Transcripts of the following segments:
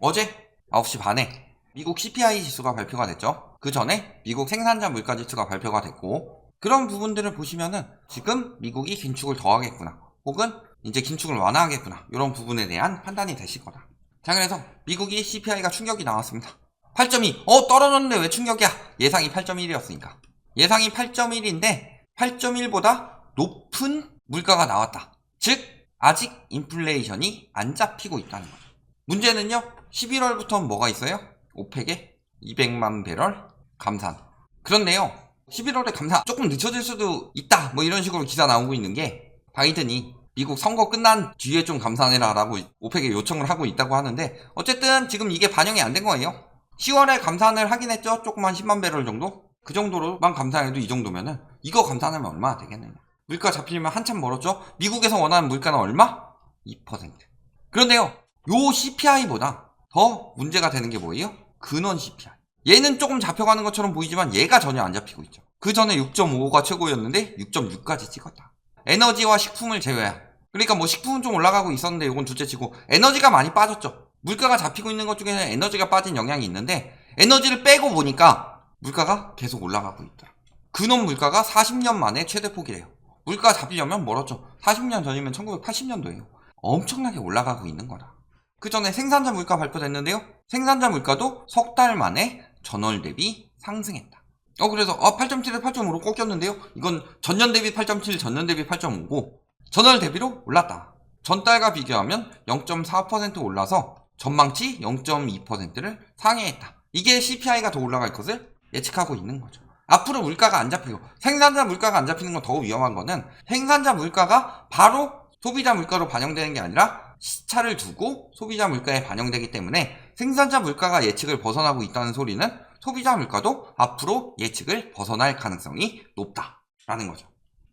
어제 9시 반에 미국 CPI 지수가 발표가 됐죠. 그 전에 미국 생산자 물가 지수가 발표가 됐고 그런 부분들을 보시면은 지금 미국이 긴축을 더 하겠구나. 혹은 이제 긴축을 완화하겠구나. 이런 부분에 대한 판단이 되실 거다. 자, 그래서 미국이 CPI가 충격이 나왔습니다. 8.2. 어, 떨어졌는데 왜 충격이야? 예상이 8.1이었으니까. 예상이 8.1인데 8.1보다 높은 물가가 나왔다. 즉, 아직 인플레이션이 안 잡히고 있다는 거죠. 문제는요, 11월부터는 뭐가 있어요? 오펙에 200만 배럴 감산. 그런데요, 11월에 감산 조금 늦춰질 수도 있다. 뭐 이런 식으로 기사 나오고 있는 게 바이든이 미국 선거 끝난 뒤에 좀 감산해라라고 오펙에 요청을 하고 있다고 하는데 어쨌든 지금 이게 반영이 안 된 거예요. 10월에 감산을 하긴 했죠. 조금 한 10만 배럴 정도? 그 정도로만 감산해도 이 정도면은 이거 감산하면 얼마나 되겠느냐. 물가 잡히려면 한참 멀었죠. 미국에서 원하는 물가는 얼마? 2%. 그런데요. 요 CPI보다 더 문제가 되는 게 뭐예요? 근원 CPI. 얘는 조금 잡혀가는 것처럼 보이지만 얘가 전혀 안 잡히고 있죠. 그 전에 6.55가 최고였는데 6.6까지 찍었다. 에너지와 식품을 제외한. 그러니까 뭐 식품은 좀 올라가고 있었는데 이건 둘째치고 에너지가 많이 빠졌죠. 물가가 잡히고 있는 것 중에는 에너지가 빠진 영향이 있는데 에너지를 빼고 보니까 물가가 계속 올라가고 있더라. 근원 물가가 40년 만에 최대 폭이래요. 물가 잡히려면 멀었죠. 40년 전이면 1980년도예요. 엄청나게 올라가고 있는 거다. 그 전에 생산자 물가 발표됐는데요. 생산자 물가도 석 달 만에 전월 대비 상승했다. 어 그래서 어 8.7에 8.5로 꺾였는데요. 이건 전년 대비 8.7, 전년 대비 8.5고 전월 대비로 올랐다. 전달과 비교하면 0.4% 올라서 전망치 0.2%를 상회했다. 이게 CPI가 더 올라갈 것을 예측하고 있는 거죠. 앞으로 물가가 안 잡히고 생산자 물가가 안 잡히는 건더 위험한 거는 생산자 물가가 바로 소비자 물가로 반영되는 게 아니라 시차를 두고 소비자 물가에 반영되기 때문에 생산자 물가가 예측을 벗어나고 있다는 소리는 소비자 물가도 앞으로 예측을 벗어날 가능성이 높다라는 거죠.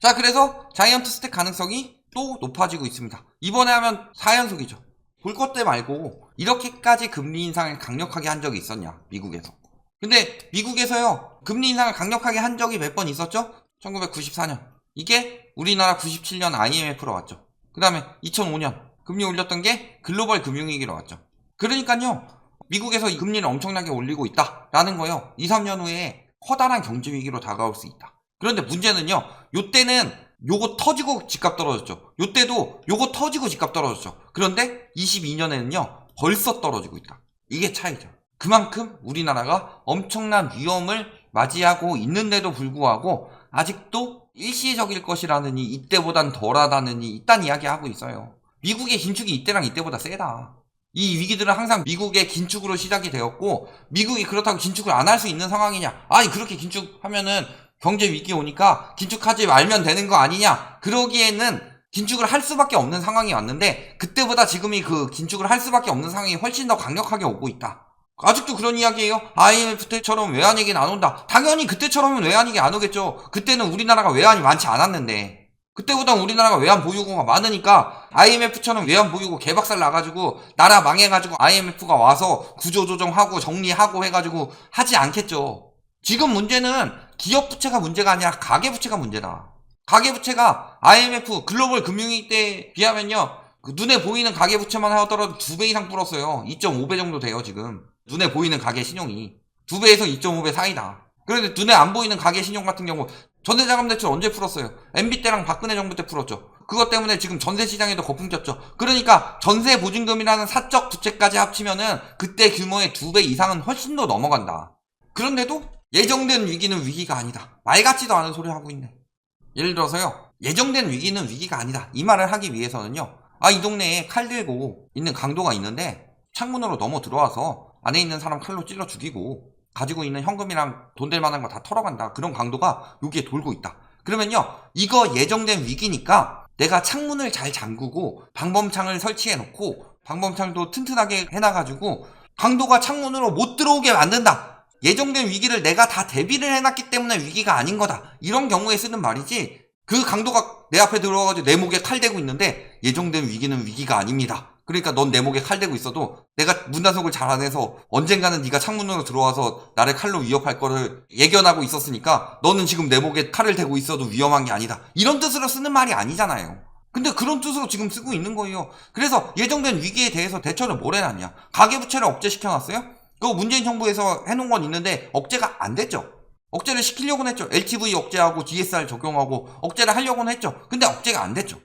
자, 그래서 자이언트 스택 가능성이 또 높아지고 있습니다. 이번에 하면 4연속이죠. 볼 것 때 말고 이렇게까지 금리 인상을 강력하게 한 적이 있었냐, 미국에서. 근데 미국에서요, 금리 인상을 강력하게 한 적이 몇 번 있었죠? 1994년. 이게 우리나라 97년 IMF로 왔죠. 그 다음에 2005년 금리 올렸던 게 글로벌 금융위기로 왔죠. 그러니까요, 미국에서 이 금리를 엄청나게 올리고 있다라는 거요. 2, 3년 후에 커다란 경제 위기로 다가올 수 있다. 그런데 문제는요, 요때는 요거 터지고 집값 떨어졌죠. 요때도 요거 터지고 집값 떨어졌죠. 그런데 22년에는요, 벌써 떨어지고 있다. 이게 차이죠. 그만큼 우리나라가 엄청난 위험을 맞이하고 있는데도 불구하고 아직도 일시적일 것이라느니 이때보단 덜하다느니 이딴 이야기하고 있어요. 미국의 긴축이 이때랑 이때보다 세다. 이 위기들은 항상 미국의 긴축으로 시작이 되었고 미국이 그렇다고 긴축을 안 할 수 있는 상황이냐? 아니 그렇게 긴축하면은 경제 위기 오니까 긴축하지 말면 되는 거 아니냐? 그러기에는 긴축을 할 수밖에 없는 상황이 왔는데 그때보다 지금이 그 긴축을 할 수밖에 없는 상황이 훨씬 더 강력하게 오고 있다. 아직도 그런 이야기예요. IMF 때처럼 외환위기는 안 온다. 당연히 그때처럼은 외환위기 안 오겠죠. 그때는 우리나라가 외환이 많지 않았는데. 그때보다 우리나라가 외환 보유고가 많으니까 IMF처럼 외환 보유고 개박살 나가지고 나라 망해가지고 IMF가 와서 구조조정하고 정리하고 해가지고 하지 않겠죠. 지금 문제는 기업 부채가 문제가 아니라 가계 부채가 문제다. 가계 부채가 IMF 글로벌 금융위기 때 비하면요. 그 눈에 보이는 가계 부채만 하더라도 두 배 이상 불었어요. 2.5배 정도 돼요, 지금. 눈에 보이는 가계 신용이. 두 배에서 2.5배 사이다. 그런데 눈에 안 보이는 가계 신용 같은 경우 전세자금 대출 언제 풀었어요? MB 때랑 박근혜 정부 때 풀었죠. 그것 때문에 지금 전세 시장에도 거품 꼈죠. 그러니까 전세 보증금이라는 사적 부채까지 합치면은 그때 규모의 두 배 이상은 훨씬 더 넘어간다. 그런데도 예정된 위기는 위기가 아니다. 말 같지도 않은 소리 하고 있네. 예를 들어서요. 예정된 위기는 위기가 아니다. 이 말을 하기 위해서는요. 아, 이 동네에 칼 들고 있는 강도가 있는데 창문으로 넘어 들어와서 안에 있는 사람 칼로 찔러 죽이고 가지고 있는 현금이랑 돈 될 만한 거 다 털어간다. 그런 강도가 여기에 돌고 있다. 그러면요, 이거 예정된 위기니까 내가 창문을 잘 잠그고 방범창을 설치해 놓고 방범창도 튼튼하게 해놔가지고 강도가 창문으로 못 들어오게 만든다. 예정된 위기를 내가 다 대비를 해놨기 때문에 위기가 아닌 거다. 이런 경우에 쓰는 말이지. 그 강도가 내 앞에 들어와가지고 내 목에 칼 대고 있는데 예정된 위기는 위기가 아닙니다. 그러니까 넌 내 목에 칼 대고 있어도 내가 문단속을 잘 안 해서 언젠가는 네가 창문으로 들어와서 나를 칼로 위협할 거를 예견하고 있었으니까 너는 지금 내 목에 칼을 대고 있어도 위험한 게 아니다. 이런 뜻으로 쓰는 말이 아니잖아요. 근데 그런 뜻으로 지금 쓰고 있는 거예요. 그래서 예정된 위기에 대해서 대처를 뭘 해놨냐? 가계부채를 억제시켜놨어요? 그거 문재인 정부에서 해놓은 건 있는데 억제가 안 됐죠. 억제를 시키려고는 했죠. LTV 억제하고 DSR 적용하고 억제를 하려고는 했죠. 근데 억제가 안 됐죠.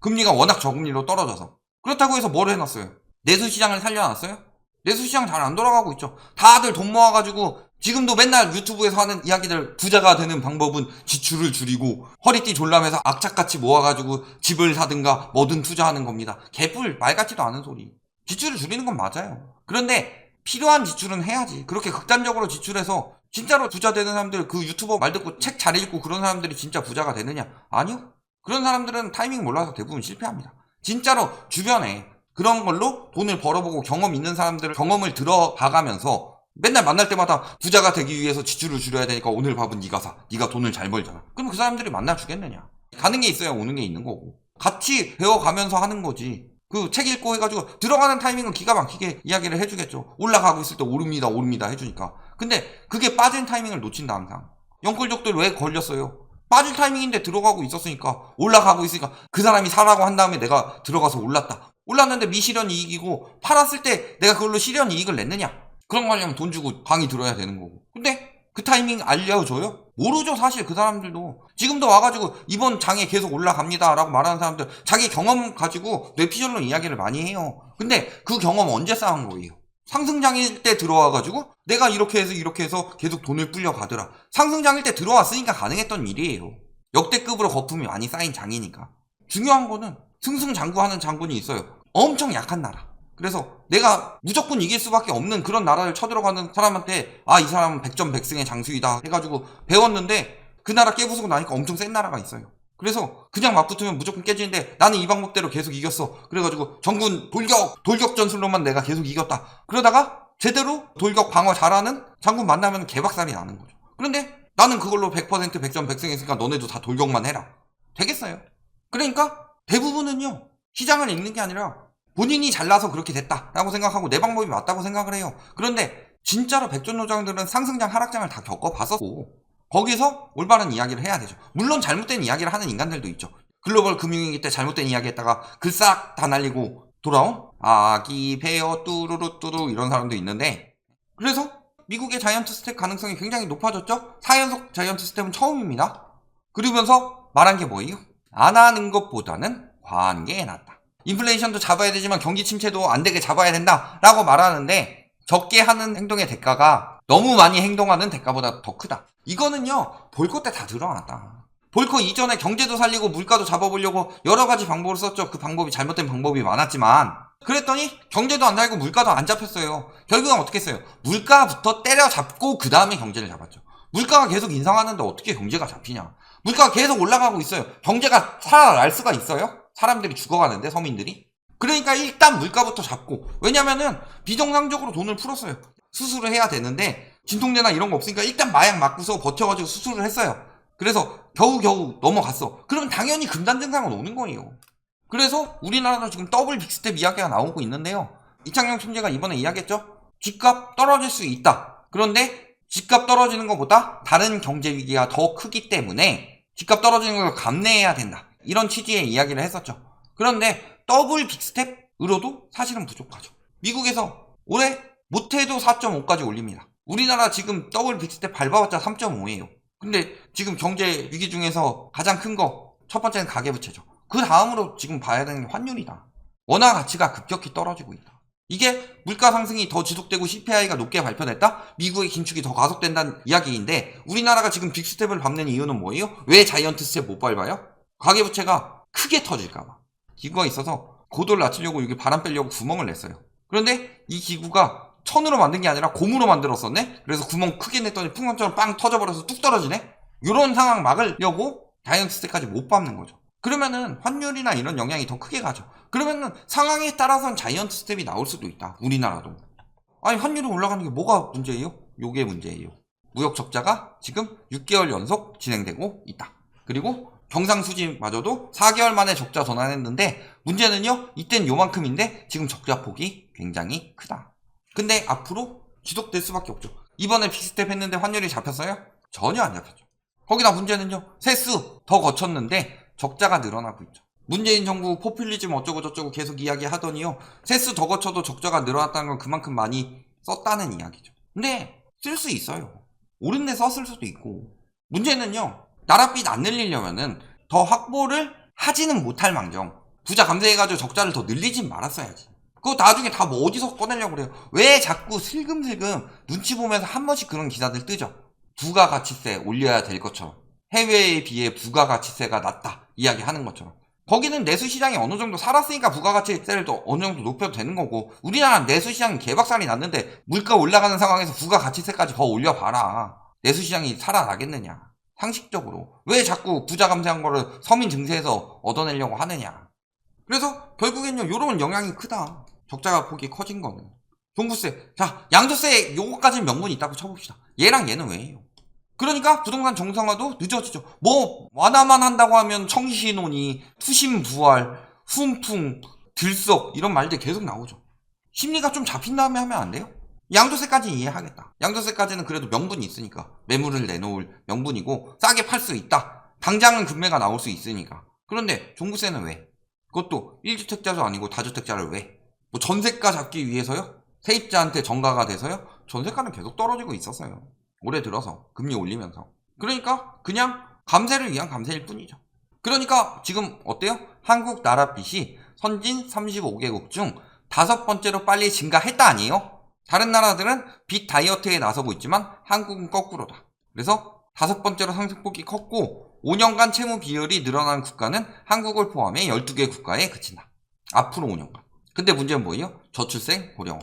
금리가 워낙 저금리로 떨어져서. 그렇다고 해서 뭘 해놨어요? 내수시장을 살려놨어요? 내수시장 잘 안 돌아가고 있죠. 다들 돈 모아가지고 지금도 맨날 유튜브에서 하는 이야기들 부자가 되는 방법은 지출을 줄이고 허리띠 졸라매서 악착같이 모아가지고 집을 사든가 뭐든 투자하는 겁니다. 개뿔 말 같지도 않은 소리. 지출을 줄이는 건 맞아요. 그런데 필요한 지출은 해야지. 그렇게 극단적으로 지출해서 진짜로 부자 되는 사람들 그 유튜버 말 듣고 책 잘 읽고 그런 사람들이 진짜 부자가 되느냐? 아니요. 그런 사람들은 타이밍 몰라서 대부분 실패합니다. 진짜로 주변에 그런 걸로 돈을 벌어보고 경험 있는 사람들을 경험을 들어가가면서 맨날 만날 때마다 부자가 되기 위해서 지출을 줄여야 되니까 오늘 밥은 네가 사. 네가 돈을 잘 벌잖아. 그럼 그 사람들이 만나 주겠느냐? 가는 게 있어야 오는 게 있는 거고. 같이 배워가면서 하는 거지. 그 책 읽고 해가지고 들어가는 타이밍은 기가 막히게 이야기를 해주겠죠. 올라가고 있을 때 오릅니다, 오릅니다 해주니까. 근데 그게 빠진 타이밍을 놓친다 항상. 영끌족들 왜 걸렸어요? 빠질 타이밍인데 들어가고 있었으니까 올라가고 있으니까 그 사람이 사라고 한 다음에 내가 들어가서 올랐다. 올랐는데 미실현 이익이고 팔았을 때 내가 그걸로 실현 이익을 냈느냐? 그런 거 하려면 돈 주고 강의 들어야 되는 거고. 근데 그 타이밍 알려줘요? 모르죠 사실 그 사람들도 지금도 와가지고 이번 장에 계속 올라갑니다 라고 말하는 사람들 자기 경험 가지고 뇌피셜로 이야기를 많이 해요 근데 그 경험 언제 쌓은 거예요 상승장일 때 들어와가지고 내가 이렇게 해서 이렇게 해서 계속 돈을 불려가더라. 상승장일 때 들어왔으니까 가능했던 일이에요. 역대급으로 거품이 많이 쌓인 장이니까. 중요한 거는 승승장구하는 장군이 있어요. 엄청 약한 나라. 그래서 내가 무조건 이길 수밖에 없는 그런 나라를 쳐들어가는 사람한테 아 이 사람은 백전 백승의 장수이다 해가지고 배웠는데 그 나라 깨부수고 나니까 엄청 센 나라가 있어요. 그래서 그냥 맞붙으면 무조건 깨지는데 나는 이 방법대로 계속 이겼어. 그래가지고 전군 돌격 돌격 전술로만 내가 계속 이겼다. 그러다가 제대로 돌격 방어 잘하는 장군 만나면 개박살이 나는 거죠. 그런데 나는 그걸로 100% 백전 백승했으니까 너네도 다 돌격만 해라. 되겠어요. 그러니까 대부분은요 시장을 읽는 게 아니라 본인이 잘나서 그렇게 됐다라고 생각하고 내 방법이 맞다고 생각을 해요. 그런데 진짜로 백전노장들은 상승장 하락장을 다 겪어봤었고 거기서 올바른 이야기를 해야 되죠. 물론 잘못된 이야기를 하는 인간들도 있죠. 글로벌 금융위기 때 잘못된 이야기 했다가 글 싹 다 날리고 돌아온 아기 베어 뚜루루 뚜루 이런 사람도 있는데 그래서 미국의 자이언트 스텝 가능성이 굉장히 높아졌죠. 4연속 자이언트 스텝은 처음입니다. 그러면서 말한 게 뭐예요? 안 하는 것보다는 과한 게 낫다. 인플레이션도 잡아야 되지만 경기 침체도 안 되게 잡아야 된다라고 말하는데 적게 하는 행동의 대가가 너무 많이 행동하는 대가보다 더 크다. 이거는요 볼거 때다 드러났다. 볼거 이전에 경제도 살리고 물가도 잡아보려고 여러 가지 방법을 썼죠. 그 방법이 잘못된 방법이 많았지만 그랬더니 경제도 안 살고 물가도 안 잡혔어요. 결국은 어떻게 했어요? 물가부터 때려잡고 그 다음에 경제를 잡았죠. 물가가 계속 인상하는데 어떻게 경제가 잡히냐? 물가가 계속 올라가고 있어요. 경제가 살아날 수가 있어요? 사람들이 죽어가는데 서민들이 그러니까 일단 물가부터 잡고 왜냐면은 비정상적으로 돈을 풀었어요 수술을 해야 되는데 진통제나 이런 거 없으니까 일단 마약 맞고서 버텨가지고 수술을 했어요. 그래서 겨우겨우 넘어갔어. 그럼 당연히 금단 증상은 오는 거예요. 그래서 우리나라도 지금 더블 빅스텝 이야기가 나오고 있는데요. 이창용 총재가 이번에 이야기했죠? 집값 떨어질 수 있다. 그런데 집값 떨어지는 것보다 다른 경제 위기가 더 크기 때문에 집값 떨어지는 걸 감내해야 된다. 이런 취지의 이야기를 했었죠. 그런데 더블 빅스텝으로도 사실은 부족하죠. 미국에서 올해 못해도 4.5까지 올립니다. 우리나라 지금 더블 빅스텝 밟아봤자 3.5예요. 근데 지금 경제 위기 중에서 가장 큰 거 첫 번째는 가계부채죠. 그 다음으로 지금 봐야 되는 게 환율이다. 원화 가치가 급격히 떨어지고 있다. 이게 물가 상승이 더 지속되고 CPI가 높게 발표됐다? 미국의 긴축이 더 가속된다는 이야기인데 우리나라가 지금 빅스텝을 밟는 이유는 뭐예요? 왜 자이언트 스텝 못 밟아요? 가계부채가 크게 터질까봐. 기구가 있어서 고도를 낮추려고 여기 바람 빼려고 구멍을 냈어요. 그런데 이 기구가 천으로 만든 게 아니라 고무로 만들었었네? 그래서 구멍 크게 냈더니 풍선처럼 빵 터져버려서 뚝 떨어지네? 이런 상황 막으려고 다이언트 스텝까지 못 밟는 거죠. 그러면은 환율이나 이런 영향이 더 크게 가죠. 그러면은 상황에 따라서는 자이언트 스텝이 나올 수도 있다. 우리나라도. 아니 환율이 올라가는 게 뭐가 문제예요? 요게 문제예요. 무역 적자가 지금 6개월 연속 진행되고 있다. 그리고 경상수지마저도 4개월 만에 적자 전환했는데 문제는요 이땐 요만큼인데 지금 적자 폭이 굉장히 크다 근데 앞으로 지속될 수밖에 없죠 이번에 빅스텝 했는데 환율이 잡혔어요? 전혀 안 잡혔죠 거기다 문제는요 세수 더 거쳤는데 적자가 늘어나고 있죠 문재인 정부 포퓰리즘 어쩌고 저쩌고 계속 이야기하더니요. 세수 더 거쳐도 적자가 늘어났다는 건 그만큼 많이 썼다는 이야기죠. 근데 쓸 수 있어요. 옳은 데 썼을 수도 있고. 문제는요. 나라빚 안 늘리려면은 더 확보를 하지는 못할 망정. 부자 감세해가지고 적자를 더 늘리진 말았어야지. 그거 나중에 다 뭐 어디서 꺼내려고 그래요. 왜 자꾸 슬금슬금 눈치 보면서 한 번씩 그런 기사들 뜨죠. 부가가치세 올려야 될 것처럼. 해외에 비해 부가가치세가 낮다. 이야기하는 것처럼. 거기는 내수시장이 어느 정도 살았으니까 부가가치세를 또 어느 정도 높여도 되는 거고 우리나라는 내수시장이 개박살이 났는데 물가 올라가는 상황에서 부가가치세까지 더 올려봐라. 내수시장이 살아나겠느냐. 상식적으로. 왜 자꾸 부자 감세한 거를 서민 증세에서 얻어내려고 하느냐. 그래서 결국엔요 요런 영향이 크다. 적자가 폭이 커진 거는. 종부세. 자 양도세 요거까지는 명분이 있다고 쳐봅시다. 얘랑 얘는 왜예요? 그러니까 부동산 정상화도 늦어지죠. 뭐 완화만 한다고 하면 청신혼이 투심 부활, 훈풍, 들썩 이런 말들 계속 나오죠. 심리가 좀 잡힌 다음에 하면 안 돼요? 양도세까지 이해하겠다. 양도세까지는 그래도 명분이 있으니까 매물을 내놓을 명분이고 싸게 팔 수 있다. 당장은 금매가 나올 수 있으니까. 그런데 종부세는 왜? 그것도 1주택자도 아니고 다주택자를 왜? 뭐 전세가 잡기 위해서요? 세입자한테 전가가 돼서요? 전세가는 계속 떨어지고 있었어요. 올해 들어서 금리 올리면서 그러니까 그냥 감세를 위한 감세일 뿐이죠. 그러니까 지금 어때요? 한국 나라 빚이 선진 35개국 중 다섯 번째로 빨리 증가했다 아니에요? 다른 나라들은 빚 다이어트에 나서고 있지만 한국은 거꾸로다. 그래서 다섯 번째로 상승폭이 컸고 5년간 채무 비율이 늘어난 국가는 한국을 포함해 12개 국가에 그친다. 앞으로 5년간. 근데 문제는 뭐예요? 저출생 고령화.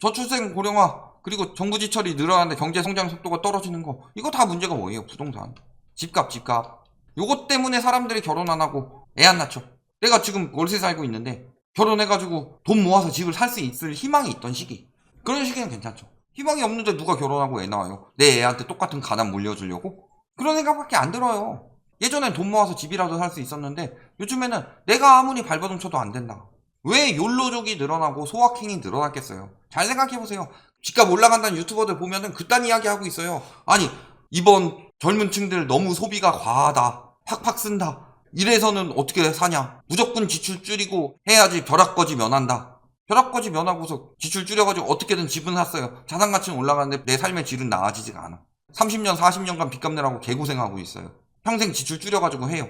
저출생 고령화 그리고 정부 지출이 늘어나는데 경제 성장 속도가 떨어지는 거 이거 다 문제가 뭐예요? 부동산. 집값 집값. 요것 때문에 사람들이 결혼 안 하고 애 안 낳죠. 내가 지금 월세 살고 있는데 결혼해가지고 돈 모아서 집을 살 수 있을 희망이 있던 시기. 그런 시기는 괜찮죠. 희망이 없는데 누가 결혼하고 애 낳아요? 내 애한테 똑같은 가난 물려주려고? 그런 생각밖에 안 들어요. 예전엔 돈 모아서 집이라도 살 수 있었는데 요즘에는 내가 아무리 발버둥 쳐도 안 된다 왜 욜로족이 늘어나고 소확행이 늘어났겠어요 잘 생각해보세요 집값 올라간다는 유튜버들 보면은 그딴 이야기 하고 있어요. 아니, 이번 젊은 층들 너무 소비가 과하다. 팍팍 쓴다. 이래서는 어떻게 사냐. 무조건 지출 줄이고 해야지 벼락거지 면한다. 벼락거지 면하고서 지출 줄여가지고 어떻게든 집은 샀어요. 자산 가치는 올라가는데 내 삶의 질은 나아지지가 않아. 30년, 40년간 빚값 내라고 개고생하고 있어요. 평생 지출 줄여가지고 해요.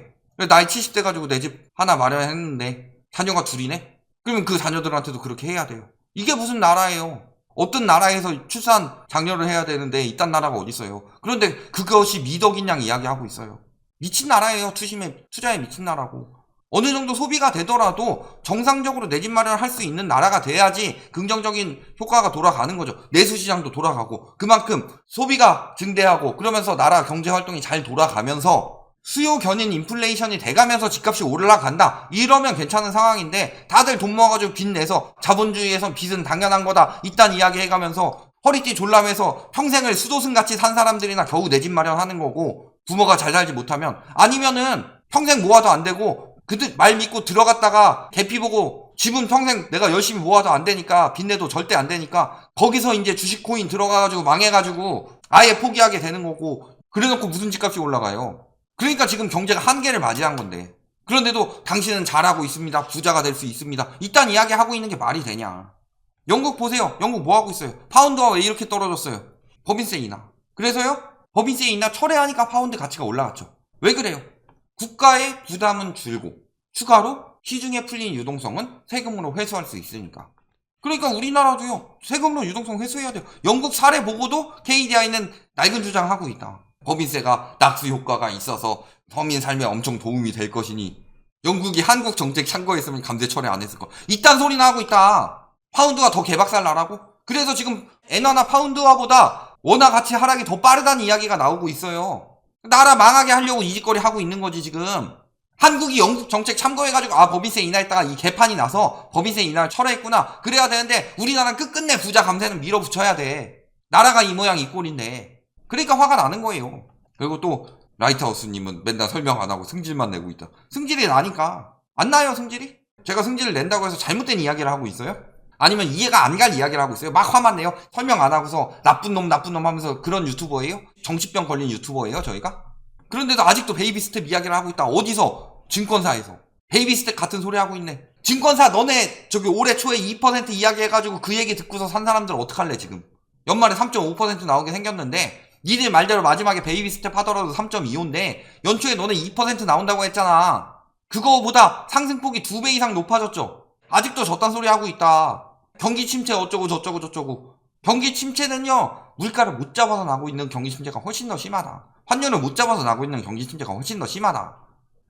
나이 70대 가지고 내 집 하나 마련했는데 자녀가 둘이네? 그러면 그 자녀들한테도 그렇게 해야 돼요. 이게 무슨 나라예요? 어떤 나라에서 출산 장려를 해야 되는데 이딴 나라가 어디 있어요? 그런데 그것이 미덕인 양 이야기하고 있어요. 미친 나라예요. 투심에 투자에 미친 나라고. 어느 정도 소비가 되더라도 정상적으로 내 집 마련을 할 수 있는 나라가 돼야지 긍정적인 효과가 돌아가는 거죠. 내수 시장도 돌아가고 그만큼 소비가 증대하고 그러면서 나라 경제 활동이 잘 돌아가면서 수요 견인 인플레이션이 돼가면서 집값이 올라간다. 이러면 괜찮은 상황인데 다들 돈 모아가지고 빚 내서 자본주의에선 빚은 당연한 거다. 이딴 이야기 해가면서 허리띠 졸라매서 평생을 수도승 같이 산 사람들이나 겨우 내 집 마련하는 거고 부모가 잘 살지 못하면 아니면은 평생 모아도 안 되고 그들 말 믿고 들어갔다가 개피 보고 집은 평생 내가 열심히 모아도 안 되니까 빚내도 절대 안 되니까 거기서 이제 주식 코인 들어가가지고 망해가지고 아예 포기하게 되는 거고 그래놓고 무슨 집값이 올라가요. 그러니까 지금 경제가 한계를 맞이한 건데. 그런데도 당신은 잘하고 있습니다. 부자가 될 수 있습니다. 이딴 이야기 하고 있는 게 말이 되냐. 영국 보세요. 영국 뭐 하고 있어요? 파운드가 왜 이렇게 떨어졌어요? 법인세 인하. 그래서요? 법인세 인하 철회하니까 파운드 가치가 올라갔죠. 왜 그래요? 국가의 부담은 줄고 추가로 시중에 풀린 유동성은 세금으로 회수할 수 있으니까. 그러니까 우리나라도요. 세금으로 유동성 회수해야 돼요. 영국 사례 보고도 KDI는 낡은 주장하고 있다. 법인세가 낙수 효과가 있어서 서민 삶에 엄청 도움이 될 것이니 영국이 한국 정책 참고했으면 감세 철회 안 했을 거. 이딴 소리나 하고 있다. 파운드가 더 개박살 나라고? 그래서 지금 엔화나 파운드화보다 원화 가치 하락이 더 빠르다는 이야기가 나오고 있어요. 나라 망하게 하려고 이 짓거리 하고 있는 거지 지금. 한국이 영국 정책 참고해가지고 아 법인세 인하했다가 이 개판이 나서 법인세 인하를 철회했구나. 그래야 되는데 우리나라는 끝끝내 부자 감세는 밀어붙여야 돼. 나라가 이 모양 이 꼴인데. 그러니까 화가 나는 거예요. 그리고 또 라이트하우스님은 맨날 설명 안 하고 승질만 내고 있다. 승질이 나니까 안 나요 승질이? 제가 승질을 낸다고 해서 잘못된 이야기를 하고 있어요? 아니면 이해가 안 갈 이야기를 하고 있어요? 막 화만 내요? 설명 안 하고서 나쁜 놈 나쁜 놈 하면서 그런 유튜버예요? 정치병 걸린 유튜버예요 저희가? 그런데도 아직도 베이비 스텝 이야기를 하고 있다. 어디서? 증권사에서. 베이비 스텝 같은 소리 하고 있네. 증권사 너네 저기 올해 초에 2% 이야기 해가지고 그 얘기 듣고서 산 사람들 어떡할래 지금. 연말에 3.5% 나오게 생겼는데 니들 말대로 마지막에 베이비 스텝 하더라도 3.25인데 연초에 너네 2% 나온다고 했잖아. 그거보다 상승폭이 두배 이상 높아졌죠. 아직도 저딴 소리 하고 있다. 경기 침체 어쩌고 저쩌고 저쩌고. 경기 침체는요 물가를 못 잡아서 나고 있는 경기 침체가 훨씬 더 심하다. 환율을 못 잡아서 나고 있는 경기 침체가 훨씬 더 심하다.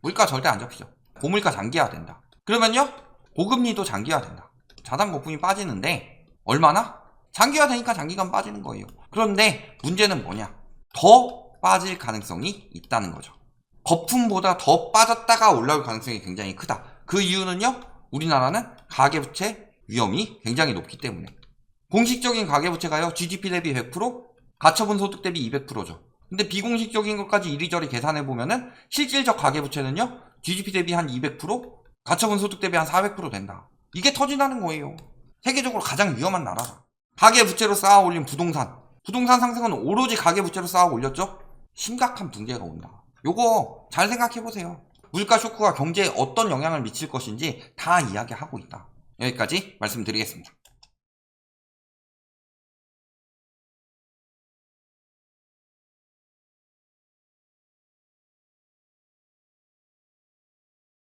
물가 절대 안 잡히죠. 고물가 장기화 된다. 그러면요 고금리도 장기화 된다. 자산 거품이 빠지는데 얼마나? 장기화 되니까 장기간 빠지는 거예요. 그런데 문제는 뭐냐? 더 빠질 가능성이 있다는 거죠. 거품보다 더 빠졌다가 올라올 가능성이 굉장히 크다. 그 이유는요, 우리나라는 가계부채 위험이 굉장히 높기 때문에. 공식적인 가계부채가요, GDP 대비 100%, 가처분 소득 대비 200%죠. 근데 비공식적인 것까지 이리저리 계산해보면은, 실질적 가계부채는요, GDP 대비 한 200%, 가처분 소득 대비 한 400% 된다. 이게 터진다는 거예요. 세계적으로 가장 위험한 나라다. 가계부채로 쌓아 올린 부동산. 부동산 상승은 오로지 가계부채로 쌓아 올렸죠? 심각한 붕괴가 온다. 요거 잘 생각해보세요. 물가 쇼크가 경제에 어떤 영향을 미칠 것인지 다 이야기하고 있다. 여기까지 말씀드리겠습니다.